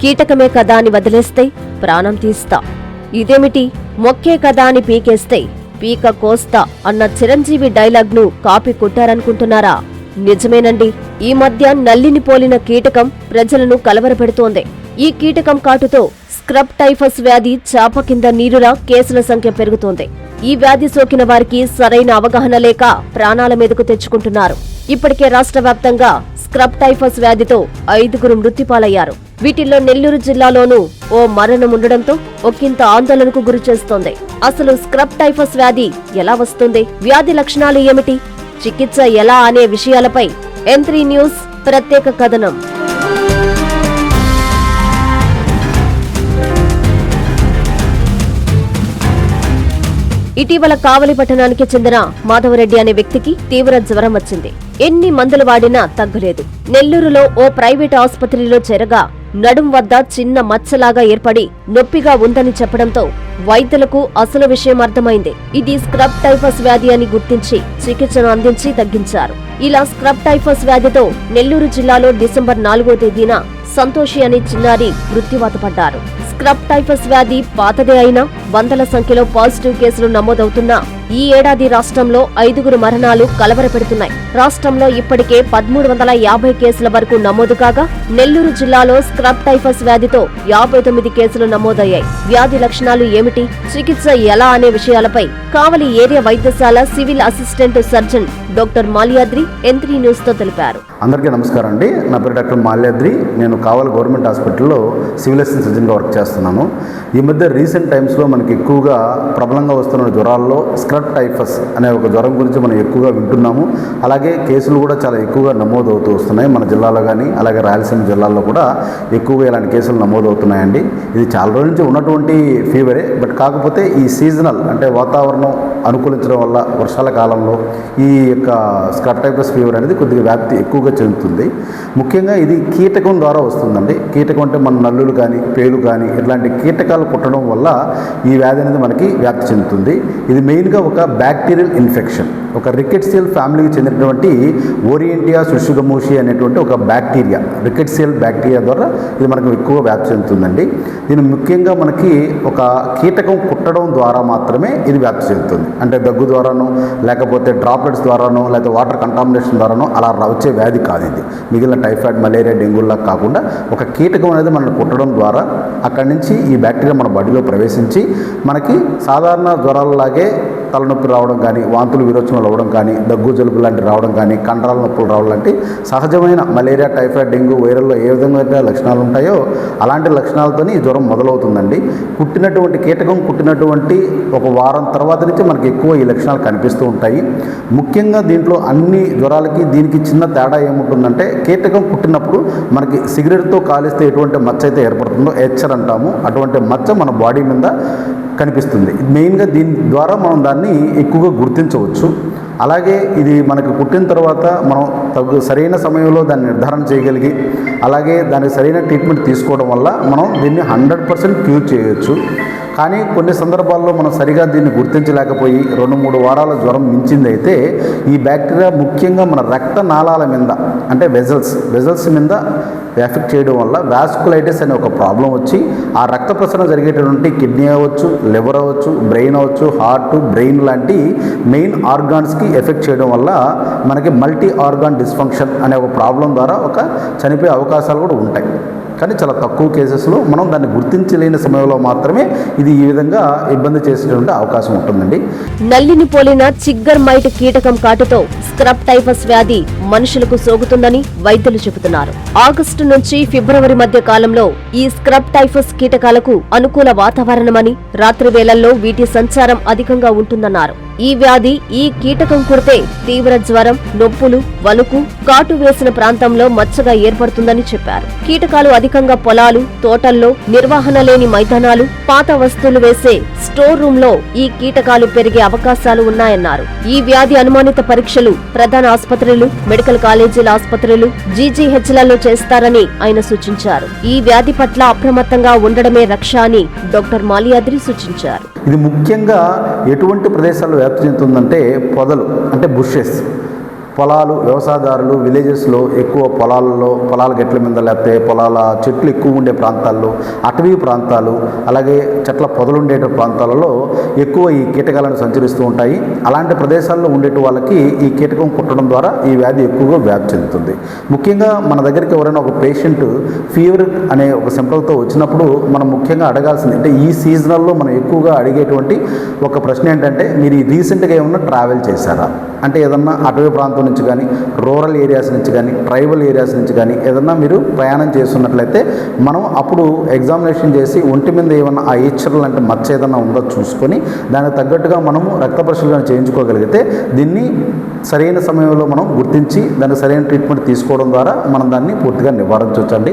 కీటకమే కదా అని వదిలేస్తే ప్రాణం తీస్తా. ఇదేమిటి? మొక్కే కదా అని పీకేస్తే పీక కోస్తా అన్న చిరంజీవి డైలాగ్ను కాపీ కొట్టారనుకుంటున్నారా? నిజమేనండి. ఈ మధ్య నల్లిని పోలిన కీటకం ప్రజలను కలవరపెడుతోంది. ఈ కీటకం కాటుతో స్క్రబ్ టైఫస్ వ్యాధి చాప కింద నీరులా కేసుల సంఖ్య పెరుగుతోంది. ఈ వ్యాధి సోకిన వారికి సరైన అవగాహన లేక ప్రాణాల మీదకు తెచ్చుకుంటున్నారు. ఇప్పటికే రాష్ట్ర వ్యాప్తంగా స్క్రబ్ టైఫస్ వ్యాధితో ఐదుగురు మృత్యుపాలయ్యారు వీటిల్లో నెల్లూరు జిల్లాలోనూ ఓ మరణం ఉండడంతో ఒకంత ఆందోళనకు గురి చేస్తోంది. అసలు స్క్రబ్ టైఫస్ వ్యాధి ఎలా వస్తుంది? వ్యాధి లక్షణాలు ఏమిటి? చికిత్స ఎలా అనే విషయాలపై ఎంత్రీ న్యూస్ ప్రత్యేక కథనం. ఇటీవల కావలి పట్టణానికి చెందిన మాధవరెడ్డి అనే వ్యక్తికి తీవ్ర జ్వరం వచ్చింది. ఎన్ని మందులు వాడినా తగ్గలేదు. నెల్లూరులో ఓ ప్రైవేట్ ఆసుపత్రిలో చేరగా నడుం వద్ద చిన్న మచ్చలాగా ఏర్పడి నొప్పిగా ఉందని చెప్పడంతో వైద్యులకు అసలు విషయం అర్థమైంది. ఇది స్క్రబ్ టైఫస్ వ్యాధి అని గుర్తించి చికిత్సను అందించి తగ్గించారు. ఇలా స్క్రబ్ టైఫస్ వ్యాధితో నెల్లూరు జిల్లాలో డిసెంబర్ నాలుగో తేదీన సంతోషి అనే చిన్నారి మృత్యువాత పడ్డారు. స్క్రబ్ టైఫస్ వ్యాధి పాతదే అయినా వందల సంఖ్యలో పాజిటివ్ కేసులు నమోదవుతున్నా ఈ ఏడాది రాష్ట్రంలో ఐదుగురు మరణాలు కలవరపెడుతున్నాయి. రాష్ట్రంలో ఇప్పటికే పదమూడు వందల యాభై కేసుల వరకు నమోదు కాగా నెల్లూరు జిల్లాలో స్క్రబ్ టైఫస్ వ్యాధితో యాభై తొమ్మిది కేసులు నమోదయ్యాయి. వ్యాధి లక్షణాలు ఏమిటి? చికిత్స ఎలా అనే విషయాలపై కావలి ఏరియా వైద్యశాల civil assistant surgeon doctor Malyadri M three న్యూస్తో తెలిపారు. అందరికీ నమస్కారం అండి. నా పేరు డాక్టర్ మాల్యాద్రి. నేను కావలి గవర్నమెంట్ హాస్పిటల్లో సివిల్ అసిస్టెంట్ సర్జన్గా వర్క్ చేస్తున్నాను. ఈ మధ్య రీసెంట్ టైమ్స్లో మనకి ఎక్కువగా ప్రబలంగా వస్తున్న జ్వరాల్లో స్క్రబ్ టైఫస్ అనే ఒక జ్వరం గురించి మనం ఎక్కువగా వింటున్నాము. అలాగే కేసులు కూడా చాలా ఎక్కువగా నమోదవుతూ వస్తున్నాయి మన జిల్లాలో కానీ అలాగే రాయలసీమ జిల్లాల్లో కూడా ఎక్కువగా ఇలాంటి కేసులు నమోదవుతున్నాయండి. ఇది చాలా రోజుల నుంచి ఉన్నటువంటి ఫీవరే బట్ కాకపోతే ఈ సీజనల్ అంటే వాతావరణం అనుకూలించడం వల్ల వర్షాల కాలంలో ఈ యొక్క స్క్రబ్ టైఫస్ ఫీవర్ అనేది కొద్దిగా వ్యాప్తి ఎక్కువగా చెందుతుంది. ముఖ్యంగా ఇది కీటకం ద్వారా వస్తుందండి. కీటకం అంటే మన నల్లులు కానీ పేలు కానీ ఇట్లాంటి కీటకాలు కుట్టడం వల్ల ఈ వ్యాధి అనేది మనకి వ్యాప్తి చెందుతుంది. ఇది మెయిన్గా ఒక బ్యాక్టీరియల్ ఇన్ఫెక్షన్ ఒక రికెట్సియల్ ఫ్యామిలీకి చెందినటువంటి ఓరియంటియా సుషుగమోషి అనేటువంటి ఒక బ్యాక్టీరియా రికెట్సియల్ బ్యాక్టీరియా ద్వారా ఇది మనకు ఎక్కువ వ్యాప్తి చెందుతుందండి. దీని ముఖ్యంగా మనకి ఒక కీటకం కుట్టడం ద్వారా మాత్రమే ఇది వ్యాప్తి చెందుతుంది. అంటే దగ్గు ద్వారానో లేకపోతే డ్రాప్లెట్స్ ద్వారానో లేకపోతే వాటర్ కంటామినేషన్ ద్వారానో అలా వచ్చే వ్యాధి కాదు ఇది. మిగిలిన టైఫాయిడ్ మలేరియా డెంగ్యూలా కాకుండా ఒక కీటకం అనేది మనల్ని కుట్టడం ద్వారా అక్కడి నుంచి ఈ బ్యాక్టీరియా మన బాడీలో ప్రవేశించి మనకి సాధారణ జ్వరాలలాగే తలనొప్పి రావడం కానీ వాంతులు విరోచనలు అవ్వడం కానీ దగ్గు జలుబు లాంటి రావడం కానీ కండరాల నొప్పులు రావడం లాంటి సహజమైన మలేరియా టైఫాయిడ్ డెంగ్యూ వైరల్లో ఏ విధంగా అయితే లక్షణాలు ఉంటాయో అలాంటి లక్షణాలతోనే ఈ జ్వరం మొదలవుతుందండి. కుట్టినటువంటి కీటకం కుట్టినటువంటి ఒక వారం తర్వాత నుంచి మనకి ఎక్కువ ఈ లక్షణాలు కనిపిస్తూ ఉంటాయి. ముఖ్యంగా దీంట్లో అన్ని జ్వరాలకి దీనికి చిన్న తేడా ఏముంటుందంటే కీటకం కుట్టినప్పుడు మనకి సిగరెట్తో కాలిస్తే ఎటువంటి మచ్చ అయితే ఏర్పడుతుందో హెచ్చర్ అంటాము. అటువంటి మచ్చ మన బాడీ మీద కనిపిస్తుంది. మెయిన్గా దీని ద్వారా మనం దాన్ని ఎక్కువగా గుర్తించవచ్చు. అలాగే ఇది మనకు పుట్టిన తర్వాత మనం తగు సరైన సమయంలో దాన్ని నిర్ధారణ చేయగలిగి అలాగే దానికి సరైన ట్రీట్మెంట్ తీసుకోవడం వల్ల మనం దీన్ని హండ్రెడ్ పర్సెంట్ క్యూర్ చేయవచ్చు కానీ కొన్ని సందర్భాల్లో మనం సరిగా దీన్ని గుర్తించలేకపోయి రెండు మూడు వారాల జ్వరం మించింది అయితే ఈ బ్యాక్టీరియా ముఖ్యంగా మన రక్త నాళాల మీద అంటే వెజల్స్ వెజల్స్ మీద ఎఫెక్ట్ చేయడం వల్ల వ్యాస్కులైటిస్ అనే ఒక ప్రాబ్లం వచ్చి ఆ రక్త ప్రసరణ జరిగేటటువంటి కిడ్నీ అవ్వచ్చు లివర్ అవ్వచ్చు బ్రెయిన్ అవ్వచ్చు హార్ట్ బ్రెయిన్ లాంటి మెయిన్ ఆర్గాన్స్కి ఎఫెక్ట్ చేయడం వల్ల మనకి మల్టీ ఆర్గాన్ డిస్ఫంక్షన్ అనే ఒక ప్రాబ్లం ద్వారా ఒక చనిపోయే అవకాశాలు కూడా ఉంటాయి. కానీ చాలా తక్కువ కేసెస్లో మనం దాన్ని గుర్తించలేని సమయంలో మాత్రమే ఇది ఈ విధంగా ఇబ్బంది చేసేటువంటి అవకాశం ఉంటుందండి. నల్లిని పోలిన చిగ్గర్ మైట్ కీటకం కాటుతో స్క్రబ్ టైఫస్ వ్యాధి మనుషులకు సోకుతుందని వైద్యులు చెబుతున్నారు. ఆగస్టు నుంచి ఫిబ్రవరి మధ్య కాలంలో ఈ స్క్రబ్ టైఫస్ కీటకాలకు అనుకూల వాతావరణమని రాత్రి వేళల్లో వీటి సంచారం అధికంగా ఉంటుందన్నారు. ఈ వ్యాధి ఈ కీటకం కుడితే తీవ్ర జ్వరం నొప్పులు వలుకు కాటు వేసిన ప్రాంతంలో మచ్చగా ఏర్పడుతుందని చెప్పారు. కీటకాలు అధికంగా పొలాలు తోటల్లో నిర్వహణ లేని మైదానాలు పాత వస్తువులు వేసే స్టోర్ రూమ్లో ఈ కీటకాలు పెరిగే అవకాశాలు ఉన్నాయన్నారు. ఈ వ్యాధి అనుమానిత పరీక్షలు ప్రధాన ఆసుపత్రులు మెడికల్ కాలేజీల ఆసుపత్రులు జీజీహెచ్లలో చేస్తారని ఆయన సూచించారు. ఈ వ్యాధి పట్ల అప్రమత్తంగా ఉండడమే రక్ష అని డాక్టర్ మాలియాద్రి సూచించారు. ఇది ముఖ్యంగా ఎటువంటి ప్రదేశాల్లో వ్యాప్తి చెందుతుందంటే పొదలు అంటే బుషెస్ పొలాలు వ్యవసాయదారులు విలేజెస్లో ఎక్కువ పొలాల్లో పొలాల గట్ల మీద లేకపోతే పొలాల చెట్లు ఎక్కువ ఉండే ప్రాంతాల్లో అటవీ ప్రాంతాలు అలాగే చెట్ల పొదలు ఉండే ప్రాంతాలలో ఎక్కువ ఈ కీటకాలను సంచరిస్తూ ఉంటాయి. అలాంటి ప్రదేశాల్లో ఉండేటి వాళ్ళకి ఈ కీటకం కుట్టడం ద్వారా ఈ వ్యాధి ఎక్కువగా వ్యాప్తి చెందుతుంది. ముఖ్యంగా మన దగ్గరికి ఎవరైనా ఒక పేషెంట్ ఫీవర్ అనే ఒక సింటమ్తో వచ్చినప్పుడు మనం ముఖ్యంగా అడగాల్సింది అంటే ఈ సీజనల్లో మనం ఎక్కువగా అడిగేటువంటి ఒక ప్రశ్న ఏంటంటే మీరు ఈ రీసెంట్గా ఏమన్నా ట్రావెల్ చేశారా? అంటే ఏదన్నా అటవీ ప్రాంతం నుంచి కానీ రూరల్ ఏరియాస్ నుంచి కానీ ట్రైబల్ ఏరియాస్ నుంచి కానీ ఏదన్నా మీరు ప్రయాణం చేస్తున్నట్లయితే మనం అప్పుడు ఎగ్జామినేషన్ చేసి ఒంటి మీద ఏమన్నా ఆ ఈచర్లు అంటే మచ్చ ఏదన్నా ఉందో చూసుకొని దానికి తగ్గట్టుగా మనము రక్త పరిశీలన చేయించుకోగలిగితే దీన్ని సరైన సమయంలో మనం గుర్తించి దానికి సరైన ట్రీట్మెంట్ తీసుకోవడం ద్వారా మనం దాన్ని పూర్తిగా నివారించవచ్చండి.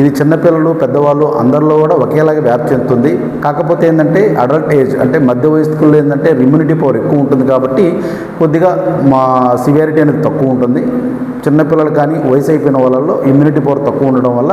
ఇది చిన్నపిల్లలు పెద్దవాళ్ళు అందరిలో కూడా ఒకేలాగా వ్యాప్తి చెందుతుంది. కాకపోతే ఏంటంటే అడల్ట్ ఏజ్ అంటే మధ్య వయస్కుల్లో ఏంటంటే ఇమ్యూనిటీ పవర్ ఎక్కువ ఉంటుంది కాబట్టి కొద్దిగా మా సివియారిటీ అనేది తక్కువ ఉంటుంది. చిన్నపిల్లలు కానీ వయసు అయిపోయిన వాళ్ళలో ఇమ్యూనిటీ పవర్ తక్కువ ఉండడం వల్ల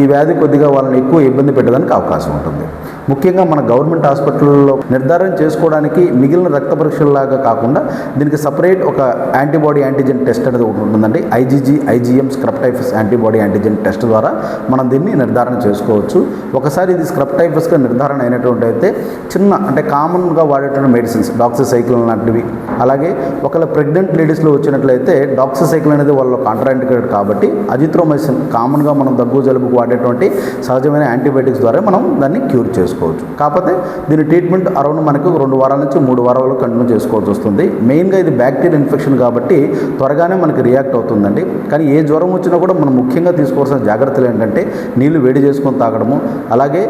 ఈ వ్యాధి కొద్దిగా వాళ్ళని ఎక్కువ ఇబ్బంది పెట్టడానికి అవకాశం ఉంటుంది. ముఖ్యంగా మన గవర్నమెంట్ హాస్పిటల్లో నిర్ధారణ చేసుకోవడానికి మిగిలిన రక్త పరీక్షల్లాగా కాకుండా దీనికి సపరేట్ ఒక యాంటీబాడీ యాంటీజెన్ టెస్ట్ అనేది ఒకటి ఉంటుందండి. IgG IgM scrub typhus antibody antigen test ద్వారా మనం దీన్ని నిర్ధారణ చేసుకోవచ్చు. ఒకసారి ఇది స్క్రప్టైఫస్గా నిర్ధారణ అయినటువంటి అయితే చిన్న అంటే కామన్గా వాడేటువంటి మెడిసిన్స్ డాక్సిసైక్లిన్ లాంటివి. అలాగే ఒకవేళ ప్రెగ్నెంట్ లేడీస్లో వచ్చినట్లయితే డాక్సిసైక్లిన్ అనేది వాళ్ళ కాంట్రాండికేటెడ్ కాబట్టి అజిత్రోమైసిన్ కామన్గా మనం దగ్గు జలుబుకు వాడేటువంటి సహజమైన యాంటీబయాటిక్స్ ద్వారా మనం దాన్ని క్యూర్ చేసుకోవచ్చు. కాకపోతే దీని ట్రీట్మెంట్ అరౌండ్ మనకు రెండు వారాల నుంచి మూడు వారాలు కంటిన్యూ చేసుకోవాల్సి వస్తుంది. మెయిన్గా ఇది బ్యాక్టీరియా ఇన్ఫెక్షన్ కాబట్టి త్వరగానే మనకి రియాక్ట్ అవుతుందండి. కానీ ఏ జ్వరం వచ్చినా కూడా మనం ముఖ్యంగా తీసుకోవాల్సిన జాగ్రత్తలు ఏంటంటే నీళ్ళు వేడి చేసుకొని తాగడము అలాగే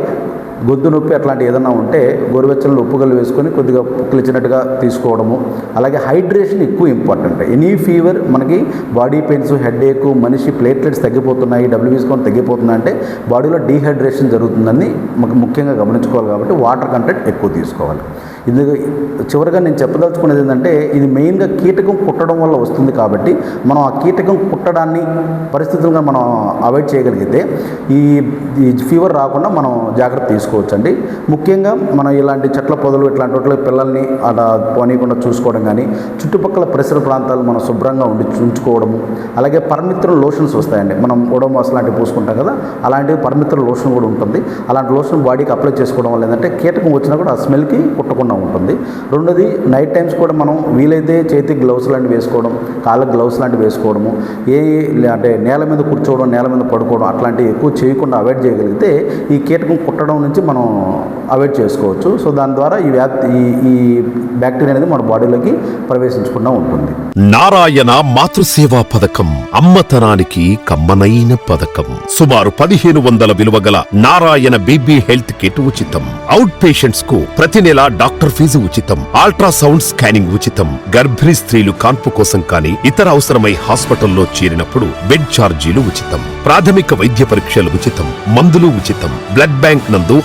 గొద్దు నొప్పి అట్లాంటి ఏదైనా ఉంటే గోరువెచ్చని ఉప్పుగలు వేసుకొని కొద్దిగా పుక్కిలిచ్చినట్టుగా తీసుకోవడము. అలాగే హైడ్రేషన్ ఎక్కువ ఇంపార్టెంట్. ఎనీ ఫీవర్ మనకి బాడీ పెయిన్స్ హెడ్ ఏక్ మనిషి ప్లేట్లెట్స్ తగ్గిపోతున్నాయి డబ్ల్యూబీస్కొని తగ్గిపోతున్నాయి అంటే బాడీలో డీహైడ్రేషన్ జరుగుతుందని మనకు ముఖ్యంగా గమనించుకోవాలి కాబట్టి వాటర్ కంటెంట్ ఎక్కువ తీసుకోవాలి. ఇది చివరిగా నేను చెప్పదలుచుకునేది ఏంటంటే ఇది మెయిన్గా కీటకం కుట్టడం వల్ల వస్తుంది కాబట్టి మనం ఆ కీటకం కుట్టడాన్ని పరిస్థితులుగా మనం అవాయిడ్ చేయగలిగితే ఈ ఫీవర్ రాకుండా మనం జాగ్రత్త తీసుకోవాలి. తీసుకోవచ్చండి ముఖ్యంగా మనం ఇలాంటి చెట్ల పొదలు ఇట్లాంటి వాటిలో పిల్లల్ని అలా పోనీయకుండా చూసుకోవడం కానీ చుట్టుపక్కల పరిసర ప్రాంతాలు మనం శుభ్రంగా ఉండి ఉంచుకోవడము అలాగే పర్మిత్ర లోషన్స్ వస్తాయండి. మనం ఓడోమాస్ లాంటివి పూసుకుంటాం కదా అలాంటివి పర్మిత్ర లోషన్ కూడా ఉంటుంది. అలాంటి లోషన్ బాడీకి అప్లై చేసుకోవడం వల్ల ఏంటంటే కీటకం వచ్చినా కూడా ఆ స్మెల్కి కుట్టకుండా ఉంటుంది. రెండోది నైట్ టైమ్స్ కూడా మనం వీలైతే చేతికి గ్లౌస్ లాంటివి వేసుకోవడం కాళ్ళకి గ్లౌస్ లాంటివి వేసుకోవడము ఏ అంటే నేల మీద కూర్చోవడం నేల మీద పడుకోవడం అట్లాంటివి ఎక్కువ చేయకుండా అవాయిడ్ చేయగలిగితే ఈ కీటకం కుట్టడం నుంచి మనం అవాయిడ్ చేసుకోవచ్చు. సో దాని ద్వారా ఈ వ్యాప్తి ఈ ఈ బ్యాక్టీరియా అనేది మన బాడీలోకి ప్రవేశించకుండా ఉంటుంది. నారాయణ మాతృసేవా పథకం అమ్మతనానికి కమ్మనైన పథకం. సుమారు పదిహేను వందల విలువ గల నారాయణ బీబీ హెల్త్ కిట్ ఉచితం. అవుట్ పేషెంట్స్కు ప్రతి నెల డాక్టర్ ఫీజు ఉచితం. అల్ట్రాసౌండ్ స్కానింగ్ ఉచితం. గర్భిణీ స్త్రీలు కాన్పు కోసం కానీ ఇతర అవసరమై హాస్పిటల్లో చేరినప్పుడు బెడ్ ఛార్జీలు ఉచితం. ప్రాథమిక వైద్య పరీక్షలు ఉచితం. మందులు ఉచితం. బ్లడ్ బ్యాంక్ నందు